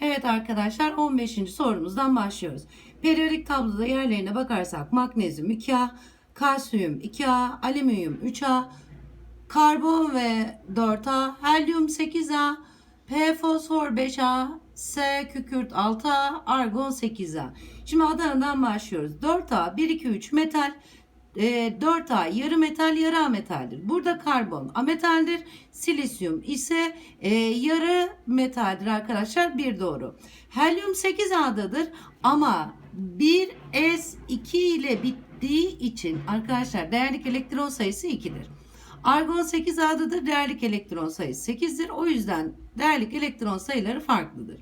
Evet arkadaşlar 15. sorumuzdan başlıyoruz. Periyodik tabloda yerlerine bakarsak magnezyum 2A, kalsiyum 2A, alüminyum 3A, karbon ve 4A, helyum 8A, P fosfor 5A, S kükürt 6A, argon 8A. Şimdi Adana'dan başlıyoruz. 4A 1 2 3 metal, e, 4A yarı metal yarı ametaldir. Burada karbon ametaldir. Silisyum ise e, yarı metaldir arkadaşlar. Bir doğru. Helyum 8A'dadır ama 1S2 ile bittiği için arkadaşlar değerlik elektron sayısı 2'dir. Argon 8A'dadır. Değerlik elektron sayısı 8'dir. O yüzden değerlik elektron sayıları farklıdır.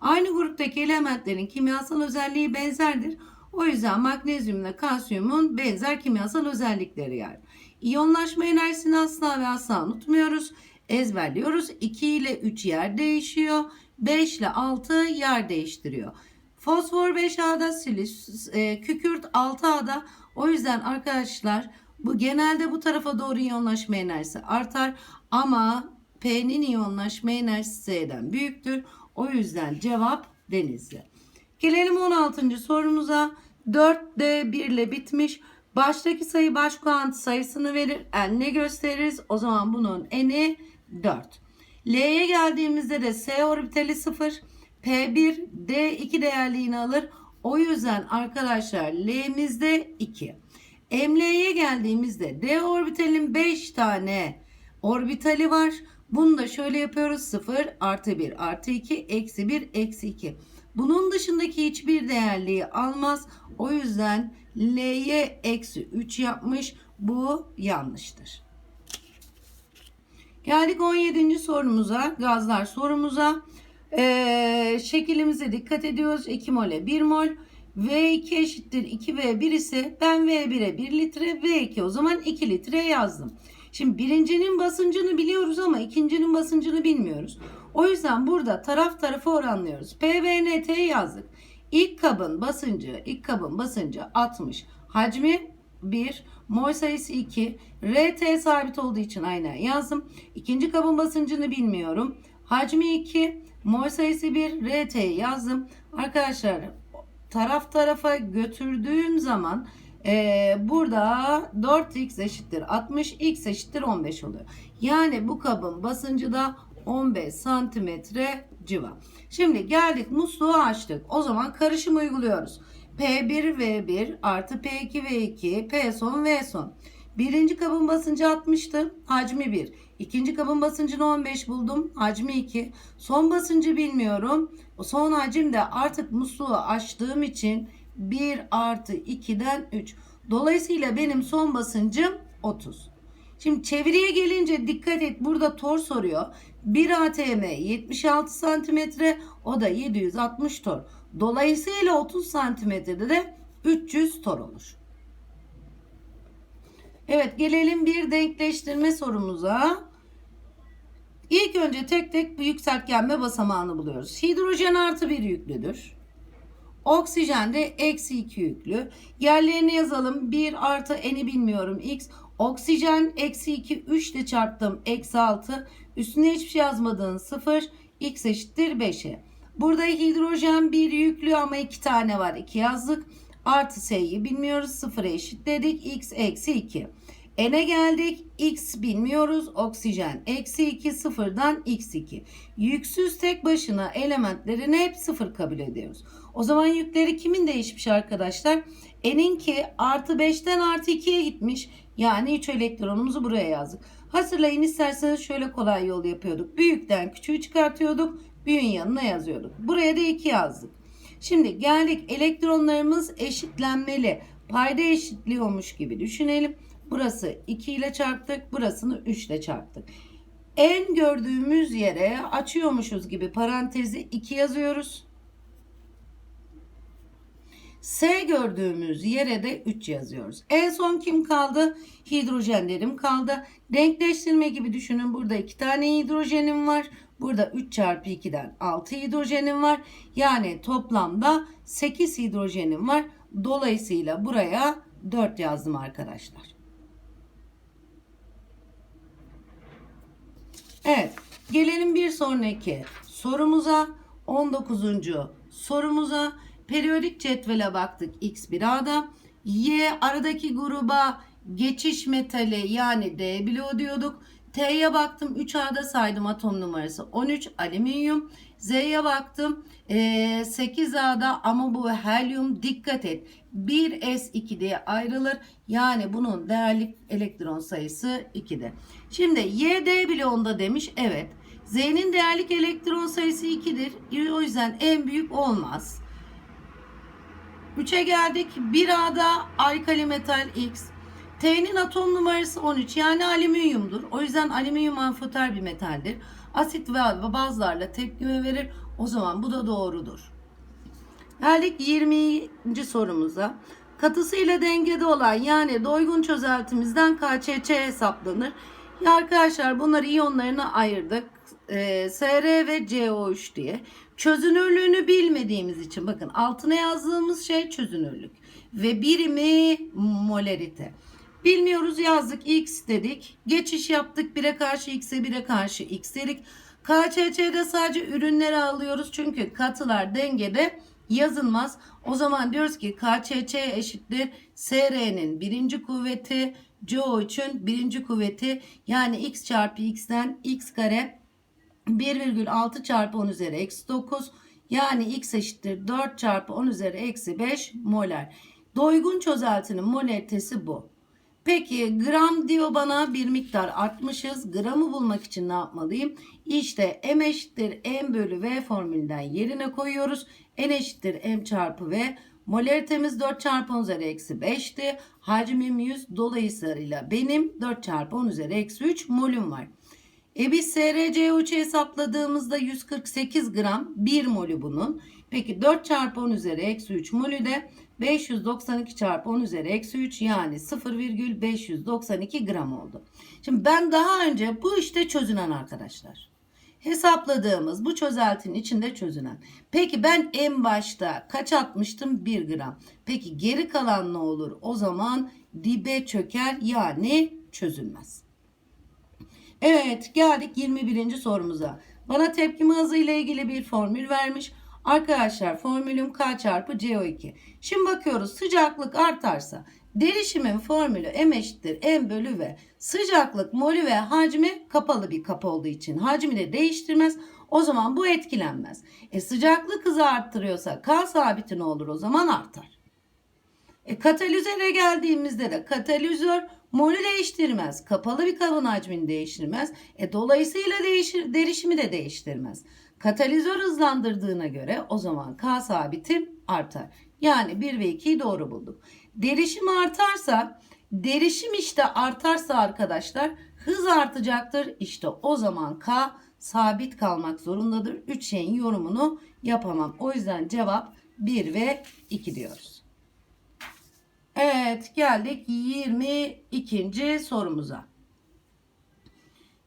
Aynı gruptaki elementlerin kimyasal özelliği benzerdir. O yüzden magnezyumla kalsiyumun benzer kimyasal özellikleri yer. İyonlaşma enerjisini asla ve asla unutmuyoruz. Ezberliyoruz. 2 ile 3 yer değişiyor. 5 ile 6 yer değiştiriyor. Fosfor 5A'da, silis, e, kükürt 6A'da. O yüzden arkadaşlar bu genelde bu tarafa doğru iyonlaşma enerjisi artar ama P'nin iyonlaşma enerjisi S'den büyüktür. O yüzden cevap denizli. Gelelim 16. sorumuza. 4D 1 ile bitmiş. Baştaki sayı baş kuantı sayısını verir. N'le gösteririz. O zaman bunun N'i 4. L'ye geldiğimizde de S orbitali 0. P1 D2 değerliğini alır. O yüzden arkadaşlar L'mizde 2. ML'ye geldiğimizde D orbitalin 5 tane orbitali var. Bunu da şöyle yapıyoruz. 0 artı 1 artı 2 eksi 1 eksi 2. Bunun dışındaki hiçbir değerliği almaz. O yüzden L'ye eksi 3 yapmış. Bu yanlıştır. Geldik 17. sorumuza. Gazlar sorumuza. Ee, şekilimize dikkat ediyoruz. 2 mole 1 mol. V2 eşittir 2V1 ise ben V1'e 1 litre V2 o zaman 2 litre yazdım. Şimdi birincinin basıncını biliyoruz ama ikincinin basıncını bilmiyoruz. O yüzden burada taraf tarafı oranlıyoruz. PVNT yazdık. İlk kabın basıncı, ilk kabın basıncı 60. Hacmi 1, mol sayısı 2. RT sabit olduğu için aynen yazdım. İkinci kabın basıncını bilmiyorum. Hacmi 2, mol sayısı 1, RT'yi yazdım. Arkadaşlar taraf tarafa götürdüğüm zaman ee, burada 4x eşittir 60, x eşittir 15 oluyor. Yani bu kabın basıncı da 15 santimetre civa. Şimdi geldik musluğu açtık. O zaman karışım uyguluyoruz. P1 V1 artı P2 V2 P son V son. Birinci kabın basıncı 60'tı. Hacmi 1. İkinci kabın basıncını 15 buldum. Hacmi 2. Son basıncı bilmiyorum. Son hacim de artık musluğu açtığım için 1 artı 2'den 3. Dolayısıyla benim son basıncım 30. Şimdi çeviriye gelince dikkat et burada tor soruyor. 1 ATM 76 santimetre o da 760 tor. Dolayısıyla 30 santimetrede de 300 tor olur. Evet gelelim bir denkleştirme sorumuza. İlk önce tek tek bu yükseltgenme basamağını buluyoruz. Hidrojen artı bir yüklüdür. Oksijen de eksi 2 yüklü. Yerlerini yazalım. 1 artı n'i bilmiyorum x. Oksijen eksi 2 3 ile çarptım. Eksi 6. Üstüne hiçbir şey yazmadığın 0. x eşittir 5'e. Burada hidrojen bir yüklü ama 2 tane var. 2 yazdık. Artı s'yi bilmiyoruz. 0'a eşitledik. x eksi 2. N'e geldik. X bilmiyoruz. Oksijen eksi 2 sıfırdan x2. Yüksüz tek başına elementlerini hep sıfır kabul ediyoruz. O zaman yükleri kimin değişmiş arkadaşlar? N'inki artı 5'ten artı 2'ye gitmiş. Yani 3 elektronumuzu buraya yazdık. Hatırlayın isterseniz şöyle kolay yol yapıyorduk. Büyükten küçüğü çıkartıyorduk. Büyüğün yanına yazıyorduk. Buraya da 2 yazdık. Şimdi geldik elektronlarımız eşitlenmeli. Payda eşitliyormuş gibi düşünelim. Burası 2 ile çarptık. Burasını 3 ile çarptık. En gördüğümüz yere açıyormuşuz gibi parantezi 2 yazıyoruz. S gördüğümüz yere de 3 yazıyoruz. En son kim kaldı? Hidrojenlerim kaldı. Denkleştirme gibi düşünün. Burada 2 tane hidrojenim var. Burada 3 çarpı 2'den 6 hidrojenim var. Yani toplamda 8 hidrojenim var. Dolayısıyla buraya 4 yazdım arkadaşlar. Evet. Gelelim bir sonraki sorumuza. 19. sorumuza periyodik cetvele baktık X1A'da. Y aradaki gruba geçiş metali yani D bloğu diyorduk. T'ye baktım 3A'da saydım atom numarası 13 alüminyum. Z'ye baktım ee, 8A'da ama bu helyum dikkat et 1s2 diye ayrılır. Yani bunun değerli elektron sayısı 2'de. Şimdi Y D bloğunda demiş evet. Z'nin değerlik elektron sayısı 2'dir. O yüzden en büyük olmaz. 3'e geldik. 1A'da alkali metal X. T'nin atom numarası 13 yani alüminyumdur. O yüzden alüminyum amfoter bir metaldir. Asit ve bazlarla tepkime verir. O zaman bu da doğrudur. Geldik 20. sorumuza. Katısıyla dengede olan yani doygun çözeltimizden KÇÇ hesaplanır. Ya arkadaşlar bunları iyonlarına ayırdık. Ee, SR ve CO3 diye. Çözünürlüğünü bilmediğimiz için bakın altına yazdığımız şey çözünürlük. Ve birimi molarite. Bilmiyoruz yazdık x dedik. Geçiş yaptık 1'e karşı x'e 1'e karşı x dedik. KÇÇ'de sadece ürünleri alıyoruz çünkü katılar dengede yazılmaz. O zaman diyoruz ki KÇÇ eşittir SR'nin birinci kuvveti CO3'ün birinci kuvveti yani x çarpı x'ten x kare 1,6 çarpı 10 üzeri eksi 9 yani x eşittir 4 çarpı 10 üzeri eksi 5 molar. Doygun çözeltinin molaritesi bu. Peki gram diyor bana bir miktar artmışız. Gramı bulmak için ne yapmalıyım? İşte m eşittir m bölü v formülünden yerine koyuyoruz. n eşittir m çarpı v. Molaritemiz 4 çarpı 10 üzeri eksi 5'ti. Hacmim 100 dolayısıyla benim 4 çarpı 10 üzeri eksi 3 molüm var. E biz SRCO3 hesapladığımızda 148 gram 1 molü bunun. Peki 4 çarpı 10 üzeri eksi 3 molü de 592 çarpı 10 üzeri eksi 3 yani 0,592 gram oldu. Şimdi ben daha önce bu işte çözünen arkadaşlar. Hesapladığımız bu çözeltinin içinde çözünen. Peki ben en başta kaç atmıştım? 1 gram. Peki geri kalan ne olur? O zaman dibe çöker yani çözülmez. Evet geldik 21. sorumuza. Bana tepkime hızı ile ilgili bir formül vermiş. Arkadaşlar formülüm K çarpı CO2. Şimdi bakıyoruz sıcaklık artarsa derişimin formülü M eşittir M bölü V. Sıcaklık molü ve hacmi kapalı bir kapı olduğu için hacmi de değiştirmez. O zaman bu etkilenmez. E sıcaklık hızı arttırıyorsa K sabiti ne olur o zaman artar. E katalizöre geldiğimizde de katalizör molü değiştirmez. Kapalı bir kabın hacmini değiştirmez. E dolayısıyla değişir, derişimi de değiştirmez. Katalizör hızlandırdığına göre o zaman K sabitim artar. Yani 1 ve 2'yi doğru bulduk. Derişim artarsa, derişim işte artarsa arkadaşlar hız artacaktır. İşte o zaman K sabit kalmak zorundadır. 3 şeyin yorumunu yapamam. O yüzden cevap 1 ve 2 diyoruz. Evet geldik 22. sorumuza.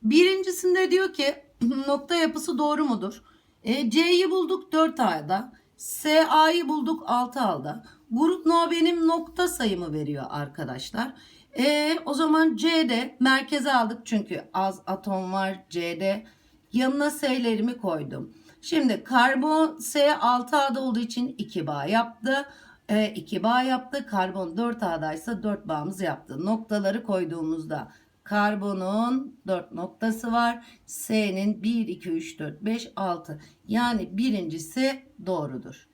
Birincisinde diyor ki nokta yapısı doğru mudur? E, C'yi bulduk 4 A'da. SA'yı bulduk 6 A'da. Grup no benim nokta sayımı veriyor arkadaşlar. E, o zaman C'de merkeze aldık çünkü az atom var C'de. Yanına S'lerimi koydum. Şimdi karbon S 6 A'da olduğu için 2 bağ yaptı. E, 2 bağ yaptı. Karbon 4 A'daysa 4 bağımız yaptı. Noktaları koyduğumuzda Karbonun 4 noktası var. S'nin 1, 2, 3, 4, 5, 6. Yani birincisi doğrudur.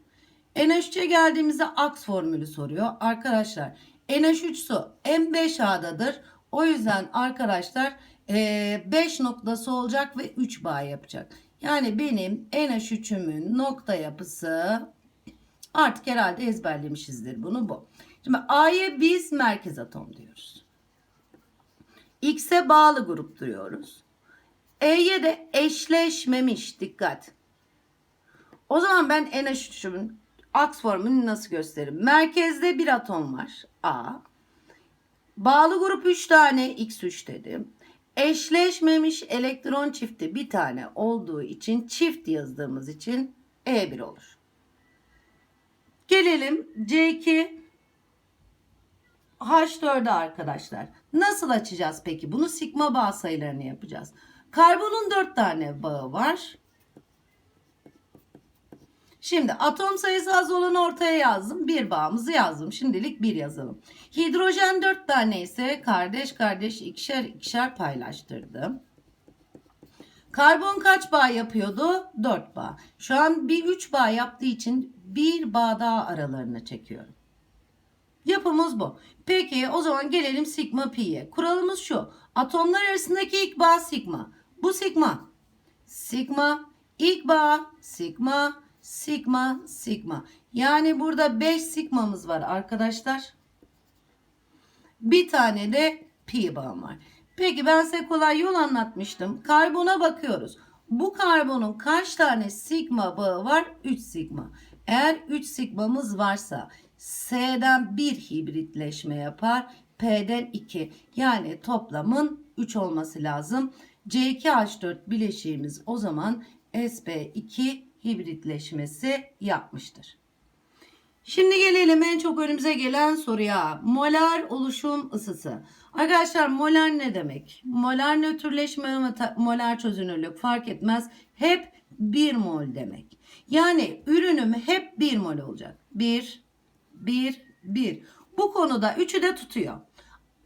NH3'e geldiğimizde aks formülü soruyor. Arkadaşlar NH3 su M5A'dadır. O yüzden arkadaşlar 5 noktası olacak ve 3 bağ yapacak. Yani benim NH3'ümün nokta yapısı artık herhalde ezberlemişizdir bunu bu. Şimdi A'ya biz merkez atom diyoruz. X'e bağlı grup diyoruz. E'ye de eşleşmemiş dikkat. O zaman ben NH3'ümün aks formülünü nasıl gösteririm? Merkezde bir atom var A. Bağlı grup 3 tane X3 dedim. Eşleşmemiş elektron çifti bir tane olduğu için çift yazdığımız için E1 olur. Gelelim C2 H4'e arkadaşlar. Nasıl açacağız peki? Bunu sigma bağ sayılarını yapacağız. Karbonun 4 tane bağı var. Şimdi atom sayısı az olanı ortaya yazdım. Bir bağımızı yazdım. Şimdilik bir yazalım. Hidrojen 4 tane ise kardeş kardeş ikişer ikişer paylaştırdım. Karbon kaç bağ yapıyordu? 4 bağ. Şu an bir 3 bağ yaptığı için bir bağ daha aralarına çekiyorum. Yapımız bu. Peki o zaman gelelim sigma pi'ye. Kuralımız şu. Atomlar arasındaki ilk bağ sigma. Bu sigma. Sigma. ilk bağ sigma. Sigma. Sigma. Yani burada 5 sigmamız var arkadaşlar. Bir tane de pi bağım var. Peki ben size kolay yol anlatmıştım. Karbona bakıyoruz. Bu karbonun kaç tane sigma bağı var? 3 sigma. Eğer 3 sigmamız varsa S'den 1 hibritleşme yapar. P'den 2. Yani toplamın 3 olması lazım. C2H4 bileşiğimiz o zaman sp2 hibritleşmesi yapmıştır. Şimdi gelelim en çok önümüze gelen soruya. Molar oluşum ısısı. Arkadaşlar molar ne demek? Molar nötrleşme molar çözünürlük fark etmez. Hep 1 mol demek. Yani ürünüm hep 1 mol olacak. 1, 1, 1. Bu konuda üçü de tutuyor.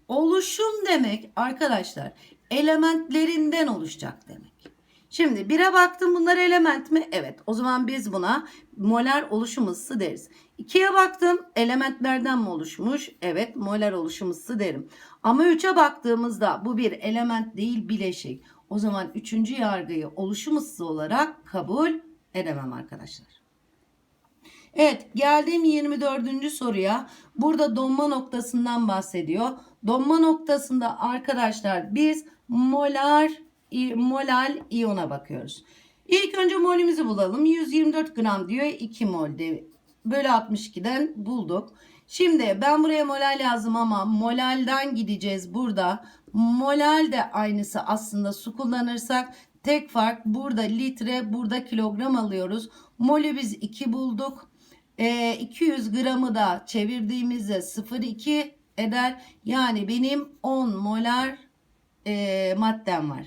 Oluşum demek arkadaşlar elementlerinden oluşacak demek. Şimdi 1'e baktım bunlar element mi? Evet. O zaman biz buna molar oluşum ısısı deriz. 2'ye baktım elementlerden mi oluşmuş? Evet molar oluşum ısısı derim. Ama 3'e baktığımızda bu bir element değil bileşik. O zaman 3. yargıyı oluşum ısısı olarak kabul edemem arkadaşlar. Evet geldiğim 24. soruya. Burada donma noktasından bahsediyor. Donma noktasında arkadaşlar biz molar molal iyona bakıyoruz. İlk önce molümüzü bulalım. 124 gram diyor 2 mol de, bölü 62'den bulduk. Şimdi ben buraya molal yazdım ama molalden gideceğiz burada. Molal de aynısı aslında su kullanırsak tek fark burada litre burada kilogram alıyoruz. Molü biz 2 bulduk. Ee, 200 gramı da çevirdiğimizde 0,2 eder. Yani benim 10 molar e, maddem var.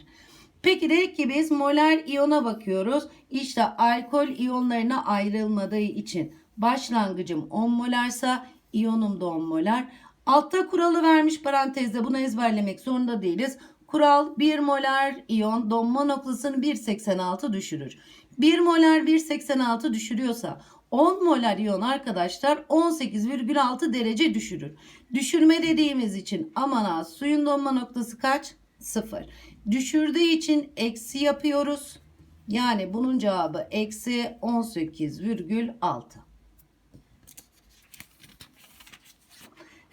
Peki dedik ki biz molar iyona bakıyoruz. İşte alkol iyonlarına ayrılmadığı için başlangıcım 10 molarsa iyonum da 10 molar. Altta kuralı vermiş parantezde bunu ezberlemek zorunda değiliz. Kural 1 molar iyon donma noktasını 1.86 düşürür. 1 molar 1.86 düşürüyorsa 10 molar iyon arkadaşlar 18,6 derece düşürür. Düşürme dediğimiz için aman ha suyun donma noktası kaç? 0. Düşürdüğü için eksi yapıyoruz. Yani bunun cevabı eksi 18,6.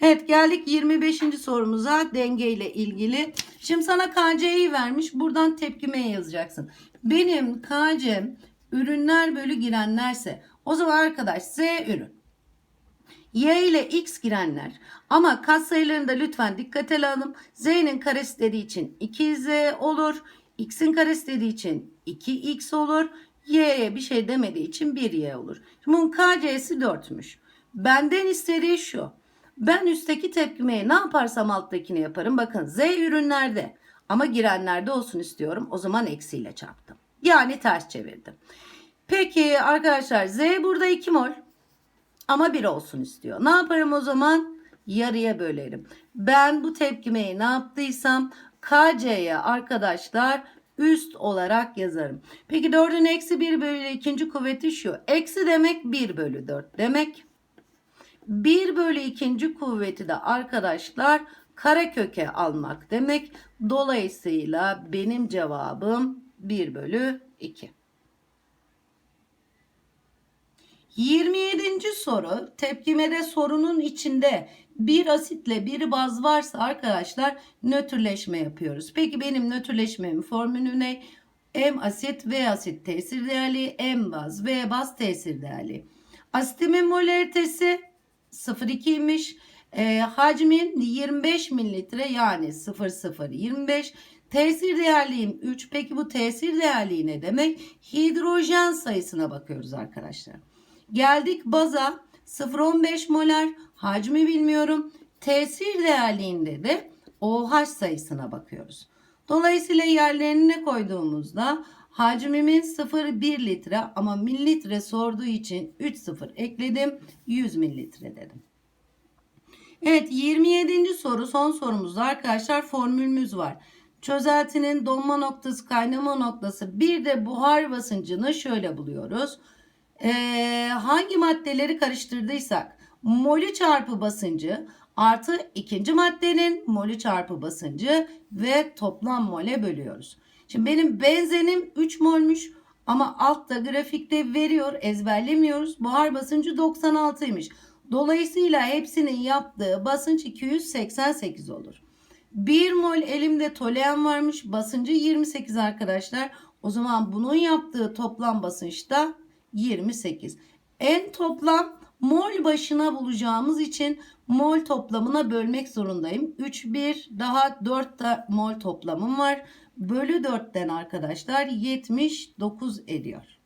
Evet geldik 25. sorumuza denge ile ilgili. Şimdi sana KC'yi vermiş. Buradan tepkimeye yazacaksın. Benim KC'm ürünler bölü girenlerse o zaman arkadaş Z ürün. Y ile X girenler ama katsayılarını da lütfen dikkate alalım. Z'nin karesi dediği için 2Z olur. X'in karesi dediği için 2X olur. Y'ye bir şey demediği için 1Y olur. Şimdi bunun KC'si 4'müş. Benden istediği şu. Ben üstteki tepkimeye ne yaparsam alttakini yaparım. Bakın Z ürünlerde ama girenlerde olsun istiyorum. O zaman eksiyle çarptım. Yani ters çevirdim. Peki arkadaşlar Z burada 2 mol ama 1 olsun istiyor. Ne yaparım o zaman? Yarıya bölerim. Ben bu tepkimeyi ne yaptıysam KC'ye arkadaşlar üst olarak yazarım. Peki 4'ün eksi 1 bölü ikinci kuvveti şu. Eksi demek 1 bölü 4 demek. 1 bölü ikinci kuvveti de arkadaşlar kareköke almak demek. Dolayısıyla benim cevabım 1 bölü 2. 27. soru tepkimede sorunun içinde bir asitle bir baz varsa arkadaşlar nötrleşme yapıyoruz. Peki benim nötrleşmemin formülü ne? M asit V asit tesir değerli M baz V baz tesir değerli. Asitimin molaritesi 0,2'ymiş. E, hacmin 25 mililitre yani 0,025. Tesir değerliğim 3. Peki bu tesir değerliği ne demek? Hidrojen sayısına bakıyoruz arkadaşlar. Geldik baza 0,15 molar hacmi bilmiyorum. Tesir değerliğinde de OH sayısına bakıyoruz. Dolayısıyla yerlerine koyduğumuzda Hacmimiz 0,1 litre ama mililitre sorduğu için 3 sıfır ekledim. 100 mililitre dedim. Evet 27. soru son sorumuzda arkadaşlar formülümüz var. Çözeltinin donma noktası kaynama noktası bir de buhar basıncını şöyle buluyoruz. Ee, hangi maddeleri karıştırdıysak molü çarpı basıncı artı ikinci maddenin molü çarpı basıncı ve toplam mole bölüyoruz. Şimdi benim benzenim 3 molmuş ama altta grafikte veriyor ezberlemiyoruz. Buhar basıncı 96'ymış. Dolayısıyla hepsinin yaptığı basınç 288 olur. 1 mol elimde toluen varmış. Basıncı 28 arkadaşlar. O zaman bunun yaptığı toplam basınç da 28. En toplam mol başına bulacağımız için mol toplamına bölmek zorundayım. 3 1 daha 4 da mol toplamım var. Bölü 4'ten arkadaşlar 79 ediyor.